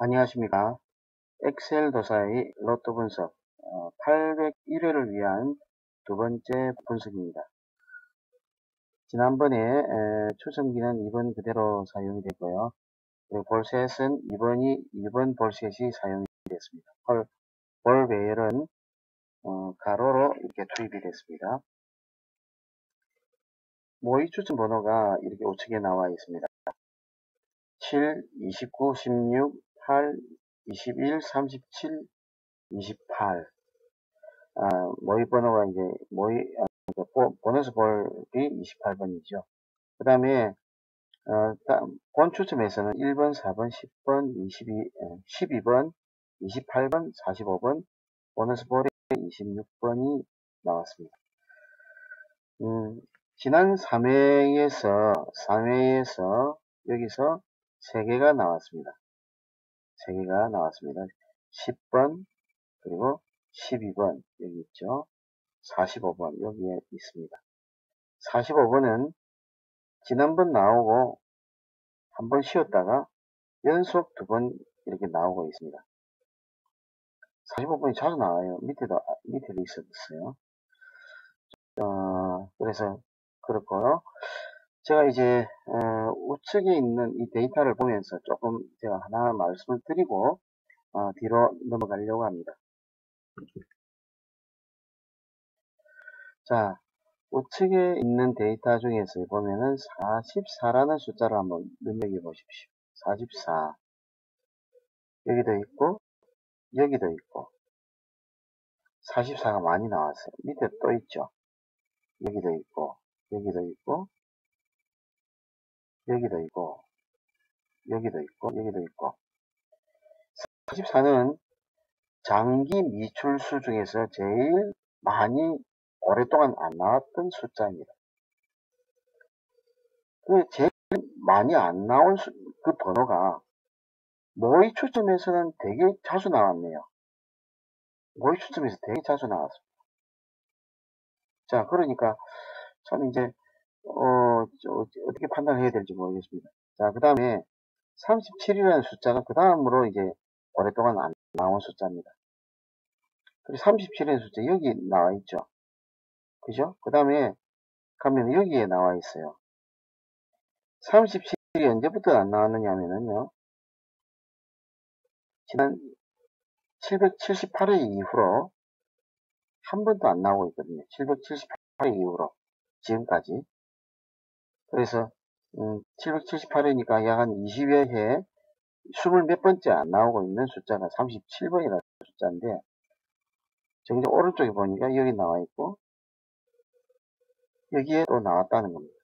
안녕하십니까. 엑셀 도사의 로또 분석 801회를 위한 두 번째 분석입니다. 지난번에 추정기는 2번 그대로 사용이 됐고요. 볼셋은 2번이 2번 볼셋이 사용이 됐습니다. 볼, 볼 배열은 어, 가로로 이렇게 투입이 됐습니다. 모의 추천 번호가 이렇게 우측에 나와 있습니다. 7, 29, 16, 8, 21, 37, 28. 아, 모의 번호가 이제 모의 아, 보너스 볼이 28번이죠. 그 다음에 어, 본 추첨에서는 1번, 4번, 10번, 22, 12번, 28번, 45번, 보너스 볼에 26번이 나왔습니다. 음, 지난 3회에서 3회에서 여기서 3개가 나왔습니다. 3개가 나왔습니다. 10번, 그리고 12번, 여기 있죠. 45번, 여기에 있습니다. 45번은 지난번 나오고 한 번 쉬었다가 연속 두 번 이렇게 나오고 있습니다. 45번이 자주 나와요. 밑에도, 밑에도 있었어요. 어, 그래서 그렇고요. 제가 이제 어, 우측에 있는 이 데이터를 보면서 조금 제가 하나 말씀을 드리고 어, 뒤로 넘어가려고 합니다. 자, 우측에 있는 데이터 중에서 보면은 44라는 숫자를 한번 눈여겨 보십시오. 44 여기도 있고 여기도 있고 44가 많이 나왔어요. 밑에 또 있죠. 여기도 있고 여기도 있고 여기도 있고 여기도 있고 여기도 있고 44는 장기 미출수 중에서 제일 많이 오랫동안 안 나왔던 숫자입니다. 그 제일 많이 안 나온 수, 그 번호가 모의 추첨에서는 되게 자주 나왔네요. 모의 추첨에서 되게 자주 나왔습니다. 자, 그러니까 참 이제 어, 어떻게 판단을 해야 될지 모르겠습니다. 자, 그 다음에 37이라는 숫자가 그 다음으로 이제 오랫동안 안 나온 숫자입니다. 그리고 37이라는 숫자 여기 나와 있죠. 그죠? 그 다음에 가면 여기에 나와 있어요. 37이 언제부터 안 나왔느냐 하면요. 지난 778회 이후로 한 번도 안 나오고 있거든요. 778회 이후로 지금까지 그래서 음, 778회니까 약 한 20여 해20몇 번째 안 나오고 있는 숫자가 37번이라는 숫자인데 저기 오른쪽에 보니까 여기 나와 있고 여기에 또 나왔다는 겁니다.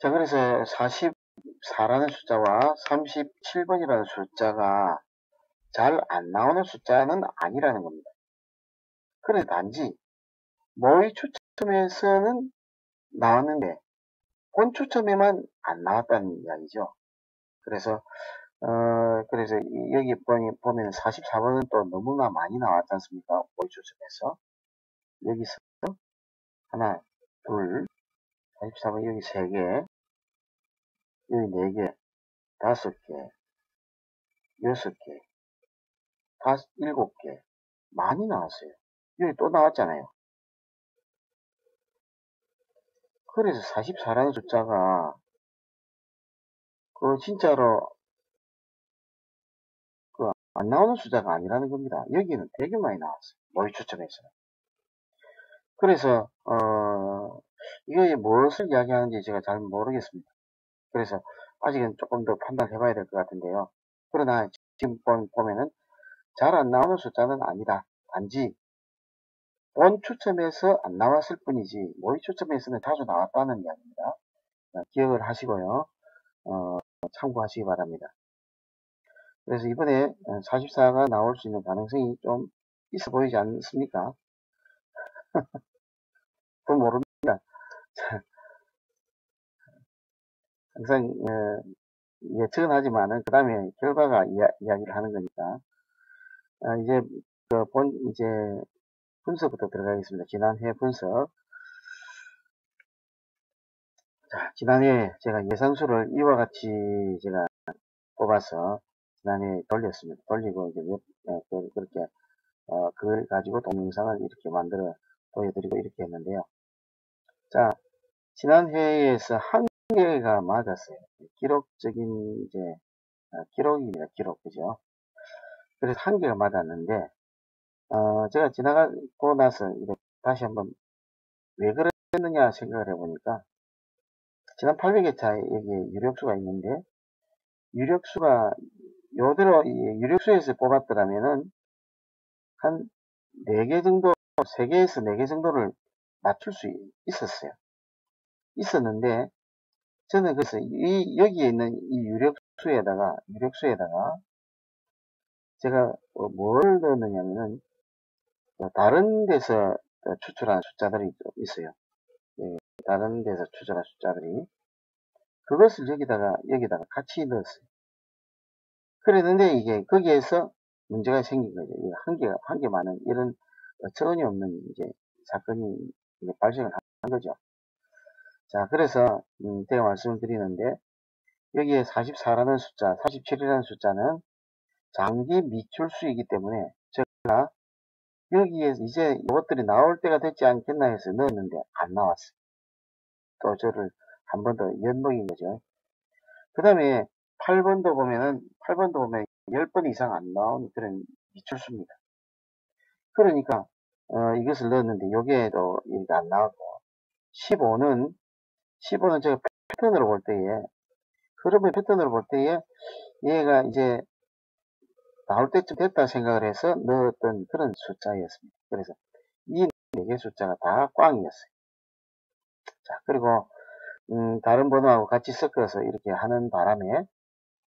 자 그래서 44라는 숫자와 37번이라는 숫자가 잘 안 나오는 숫자는 아니라는 겁니다. 그래 단지 모의 추첨에서는 나왔는데 본 추첨에만 안 나왔다는 이야기죠. 그래서 어 그래서 여기 보면 44번은 또 너무나 많이 나왔지 않습니까? 본 추첨에서 여기서 하나, 둘, 44번 여기 3개, 여기 4개, 5개, 6개, 다섯, 7개 많이 나왔어요. 여기 또 나왔잖아요. 그래서 44라는 숫자가 그 진짜로 그 안 나오는 숫자가 아니라는 겁니다. 여기는 되게 많이 나왔어요. 모의 추첨에서는. 그래서 어 이게 무엇을 이야기하는지 제가 잘 모르겠습니다. 그래서 아직은 조금 더 판단해 봐야 될 것 같은데요. 그러나 지금 보면은 잘 안 나오는 숫자는 아니다. 단지 본 추첨에서 안 나왔을 뿐이지 모의 추첨에서는 자주 나왔다는 이야기입니다. 기억을 하시고요. 어, 참고하시기 바랍니다. 그래서 이번에 44가 나올 수 있는 가능성이 좀 있어 보이지 않습니까? 또 모릅니다. 항상 어, 예측은 하지만은 그 다음에 결과가 이야, 기를 하는 거니까 어, 이제 그 본 이제 분석부터 들어가겠습니다. 지난해 분석. 자, 지난해 제가 예상수를 이와 같이 제가 뽑아서 지난해 돌렸습니다. 돌리고 이제 몇, 네, 그렇게 어, 그걸 가지고 동영상을 이렇게 만들어 보여드리고 이렇게 했는데요. 자, 지난 회에서 한 개가 맞았어요. 기록적인 이제 어, 기록입니다. 기록 그죠? 그래서 한 개가 맞았는데 어, 제가 지나가고 나서 다시 한번 왜 그랬느냐 생각을 해보니까 지난 800회 차에 여기 유력수가 있는데 유력수가 요대로 유력수에서 뽑았더라면은 한 4개 정도, 3개에서 4개 정도를 맞출 수 있었어요. 있었는데 저는 그래서 이 여기에 있는 이 유력수에다가 유력수에다가 제가 어, 뭘 넣었느냐면은 어, 다른 데서 추출한 숫자들이 있어요. 예, 다른 데서 추출한 숫자들이 그것을 여기다가 여기다가 같이 넣었어요. 그랬는데 이게 거기에서 문제가 생긴 거죠. 한계 한개 많은 이런 어처구니 없는 이제 사건이 이제 발생을 한 거죠. 자, 그래서 음, 제가 말씀을 드리는데 여기에 44라는 숫자, 47이라는 숫자는 장기 미출수이기 때문에 제가 여기에 이제 이것들이 나올 때가 됐지 않겠나 해서 넣었는데 안 나왔어요. 또 저를 한 번 더 연먹인 거죠. 그 다음에 8번도 보면은 8번도 보면 10번 이상 안 나온 그런 미출수입니다. 그러니까 어, 이것을 넣었는데 여기에도 이게 안 나왔고 15는 15는 제가 패턴으로 볼 때에 흐름의 패턴으로 볼 때에 얘가 이제 나올 때쯤 됐다 생각을 해서 넣었던 그런 숫자였습니다. 그래서 이 4개 숫자가 다 꽝이었어요. 자, 그리고 음, 다른 번호하고 같이 섞어서 이렇게 하는 바람에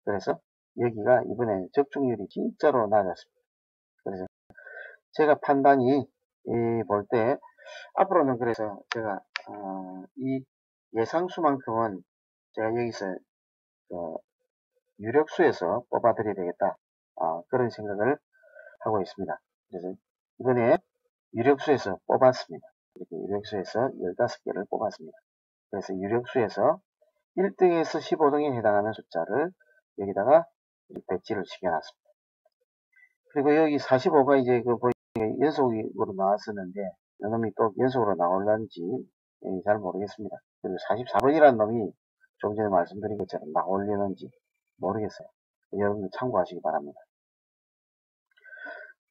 그래서 여기가 이번에 적중률이 진짜로 낮았습니다. 그래서 제가 판단이 볼 때 앞으로는 그래서 제가 어, 이 예상수만큼은 제가 여기서 어, 유력수에서 뽑아드려야 되겠다 어, 그런 생각을 하고 있습니다. 그래서 이번에 유력수에서 뽑았습니다. 이렇게 유력수에서 15개를 뽑았습니다. 그래서 유력수에서 1등에서 15등에 해당하는 숫자를 여기다가 배치를 시켜놨습니다. 그리고 여기 45가 이제 그 연속으로 나왔었는데 이놈이 또 연속으로 나올런지 예, 잘 모르겠습니다. 그리고 44번이라는 놈이 좀 전에 말씀드린 것처럼 나올려는지 모르겠어요. 여러분들 참고하시기 바랍니다.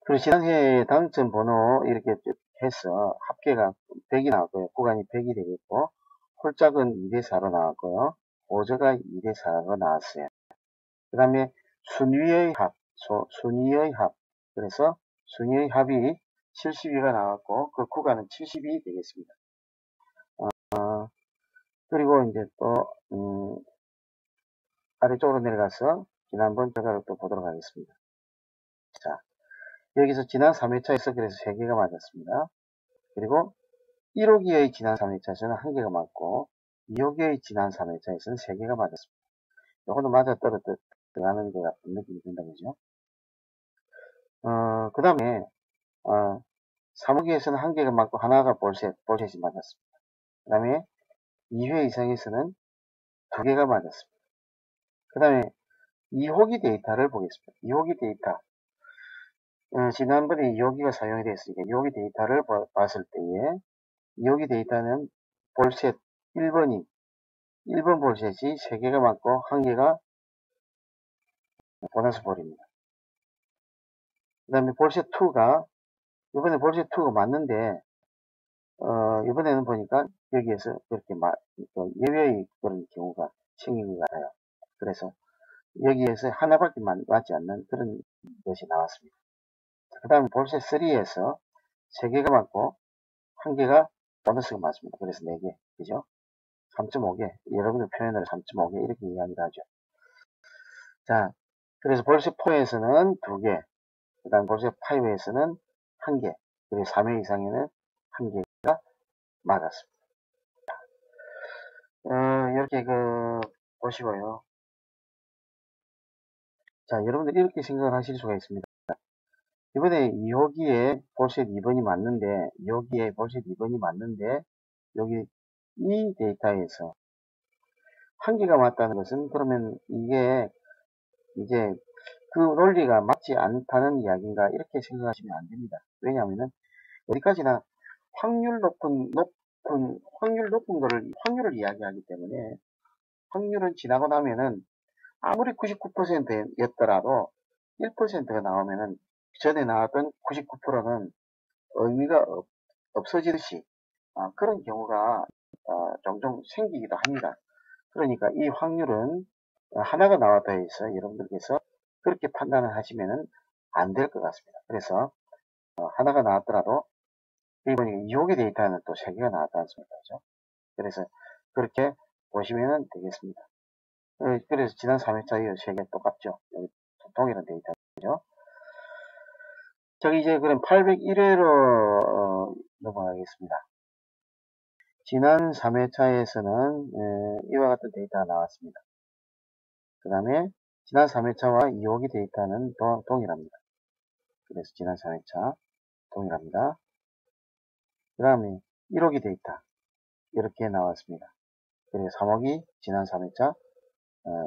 그리고 지난해 당첨 번호 이렇게 해서 합계가 100이 나왔고요. 구간이 100이 되겠고 홀짝은 2대4로 나왔고요. 보저가 2대4로 나왔어요. 그 다음에 순위의 합, 순위의 합. 그래서 순위의 합이 72가 나왔고 그 구간은 70이 되겠습니다. 어, 그리고 이제 또 음, 아래쪽으로 내려가서 지난번 결과를 또 보도록 하겠습니다. 자, 여기서 지난 3회차에서 그래서 3개가 맞았습니다. 그리고 1호기의 지난 3회차에서는 1개가 맞고 2호기의 지난 3회차에서는 3개가 맞았습니다. 요거도 맞아 떨어져 들어가는 것 같은 느낌이 든다, 그죠? 어, 그 다음에, 어, 3호기에서는 1개가 맞고 하나가 볼셋, 볼셋이 맞았습니다. 그 다음에 2회 이상에서는 2개가 맞았습니다. 그 다음에 2호기 데이터를 보겠습니다. 2호기 데이터. 어, 지난번에 2호기가 사용이 됐으니까 2호기 데이터를 봐, 봤을 때에 2호기 데이터는 볼셋 1번이 1번 볼셋이 3개가 맞고 1개가 보너스 볼입니다. 그 다음에 볼셋 2가 이번에 볼셋 2가 맞는데 어, 이번에는 보니까 여기에서 그렇게 마, 예외의 그런 경우가 생긴 것 같아요. 그래서 여기에서 하나밖에 맞지 않는 그런 것이 나왔습니다. 그 다음에 볼셋 3에서 3개가 맞고 1개가 보너스가 맞습니다. 그래서 4개, 그죠? 3.5개, 여러분의 표현을 3.5개 이렇게 이야기를 하죠. 자, 그래서 볼셋 4에서는 2개, 그 다음 볼셋 5에서는 1개, 그리고 3회 이상에는 1개가 맞았습니다. 어, 이렇게 그, 보시고요. 자, 여러분들 이렇게 생각을 하실 수가 있습니다. 이번에 2호기에 볼셋 2번이 맞는데 2호기에 볼셋 2번이 맞는데 여기 이 데이터에서 한 개가 맞다는 것은 그러면 이게 이제 그 논리가 맞지 않다는 이야기인가 이렇게 생각하시면 안 됩니다. 왜냐하면 어디까지나 확률 높은 높은 확률 높은 거를 확률을 이야기하기 때문에 확률은 지나고 나면은 아무리 99%였더라도 1%가 나오면은 전에 나왔던 99%는 의미가 없, 어지듯이 아, 그런 경우가 아, 종종 생기기도 합니다. 그러니까 이 확률은 하나가 나왔다 해서 여러분들께서 그렇게 판단을 하시면은 안 될 것 같습니다. 그래서 어, 하나가 나왔더라도 이번에 이혹의 데이터는 또세 개가 나왔다 않습니까? 그죠? 그래서 그렇게 보시면 되겠습니다. 어, 그래서 지난 3회차 이 세개 똑같죠? 여기 동일한 데이터죠. 저기 이제 그럼 801회로 어, 넘어가겠습니다. 지난 3회차에서는 이와 같은 데이터가 나왔습니다. 그 다음에 지난 3회차와 2호기 데이터는 도, 동일합니다. 그래서 지난 3회차 동일합니다. 그 다음에 1호기 데이터 이렇게 나왔습니다. 그리고 3호기 지난 3회차 어,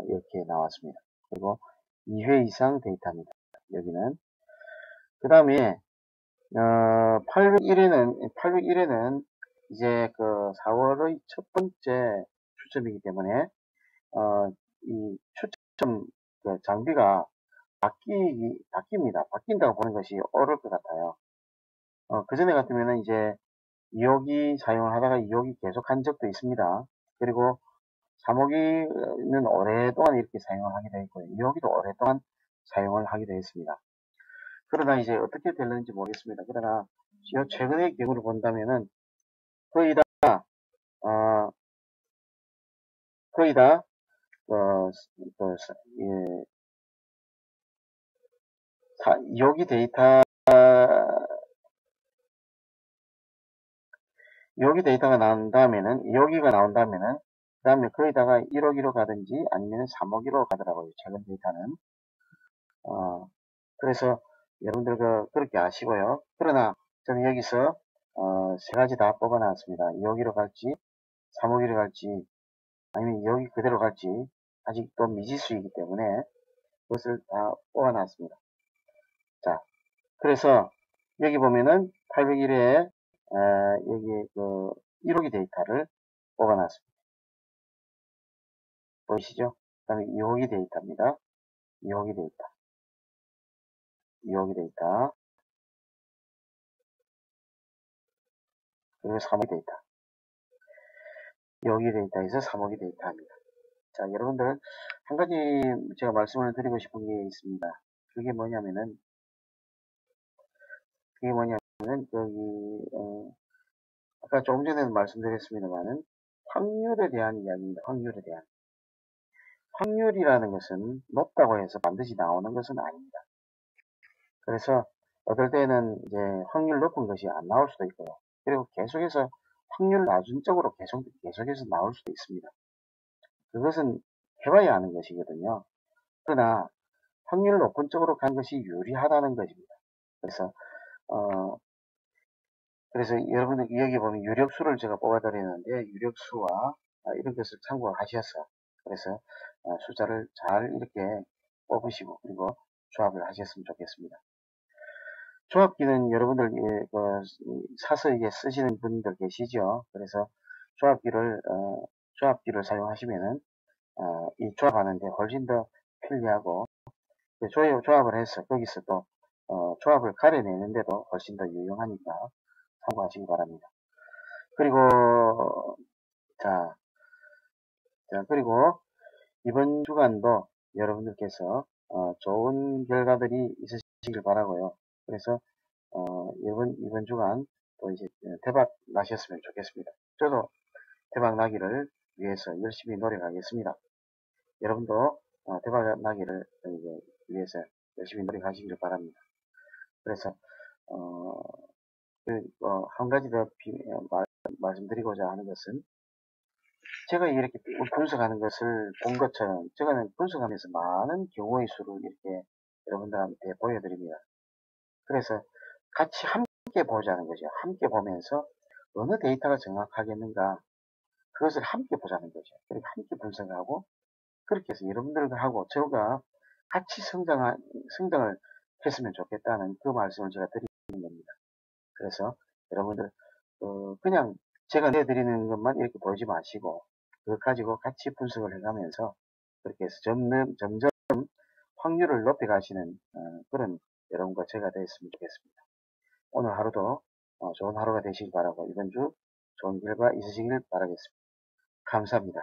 이렇게 나왔습니다. 그리고 2회 이상 데이터입니다. 여기는 그 다음에 어, 801에는 801에는 이제 그 4월의 첫 번째 추첨이기 때문에 어, 이 추첨 그 장비가 바뀌 바뀝니다. 바뀐다고 보는 것이 옳을 것 같아요. 어, 그 전에 같으면은 이제 2호기 사용을 하다가 2호기 계속 한 적도 있습니다. 그리고 3호기는 오랫동안 이렇게 사용을 하게 되어 있고요. 2호기도 오랫동안 사용을 하게 되어 있습니다. 그러나 이제 어떻게 될는지 모르겠습니다. 그러나 최근의 경우를 본다면은 거의 다, 어, 거의 다, 어, 그, 예, 사, 여기 데이터, 여기 데이터가 나온 다음에는, 여기가 나온 다음에는, 그 다음에 거기다가 1억 1로 가든지 아니면 3억 1로 가더라고요. 최근 데이터는. 어, 그래서 여러분들 그, 그렇게 아시고요. 그러나 저는 여기서 어, 세 가지 다 뽑아놨습니다. 여기로 갈지, 3호기로 갈지, 아니면 여기 그대로 갈지, 아직도 미지수이기 때문에 그것을 다 뽑아놨습니다. 자, 그래서 여기 보면은 801에 여기 그 1호기 데이터를 뽑아놨습니다. 보이시죠? 그 다음에 2호기 데이터입니다. 2호기 데이터. 2호기 데이터. 그리고 3호기 데이터. 여기 데이터에서 3호기 데이터입니다. 자, 여러분들, 한 가지 제가 말씀을 드리고 싶은 게 있습니다. 그게 뭐냐면은, 그게 뭐냐면은, 여기, 어, 아까 조금 전에도 말씀드렸습니다만은, 확률에 대한 이야기입니다. 확률에 대한. 확률이라는 것은 높다고 해서 반드시 나오는 것은 아닙니다. 그래서 어떨 때는 이제 확률 높은 것이 안 나올 수도 있고요. 그리고 계속해서 확률 낮은 쪽으로 계속, 계속해서 나올 수도 있습니다. 그것은 해봐야 하는 것이거든요. 그러나 확률 높은 쪽으로 간 것이 유리하다는 것입니다. 그래서 어 그래서 여러분들 여기 보면 유력수를 제가 뽑아드리는데 유력수와 이런 것을 참고하셔서 그래서 어, 숫자를 잘 이렇게 뽑으시고 그리고 조합을 하셨으면 좋겠습니다. 조합기는 여러분들 예, 그, 사서 이게 쓰시는 분들 계시죠. 그래서 조합기를 어, 조합기를 사용하시면은 어, 이 조합하는데 훨씬 더 편리하고 그 조합을 해서 거기서 또 어, 조합을 가려내는데도 훨씬 더 유용하니까 참고하시기 바랍니다. 그리고 자, 자 그리고 이번 주간도 여러분들께서 어, 좋은 결과들이 있으시길 바라고요. 그래서 어, 이번 이번 주간 또 이제 대박 나셨으면 좋겠습니다. 저도 대박 나기를 위해서 열심히 노력하겠습니다. 여러분도 어, 대박 나기를 위해서 열심히 노력하시길 바랍니다. 그래서 어, 그, 어, 한 가지 더 비, 어, 말, 말씀드리고자 하는 것은 제가 이렇게 분석하는 것을 본 것처럼 제가 분석하면서 많은 경우의 수를 이렇게 여러분들한테 보여드립니다. 그래서 같이 함께 보자는 거죠. 함께 보면서 어느 데이터가 정확하겠는가 그것을 함께 보자는 거죠. 그리고 함께 분석하고 그렇게 해서 여러분들하고 저가 같이 성장, 성장을 했으면 좋겠다는 그 말씀을 제가 드리는 겁니다. 그래서 여러분들, 어, 그냥 제가 내드리는 것만 이렇게 보지 마시고, 그것 가지고 같이 분석을 해가면서 그렇게 해서 점점, 점점 확률을 높여 가시는 어, 그런 여러분과 제가 되었으면 좋겠습니다. 오늘 하루도 어, 좋은 하루가 되시길 바라고 이번 주 좋은 결과 있으시길 바라겠습니다. 감사합니다.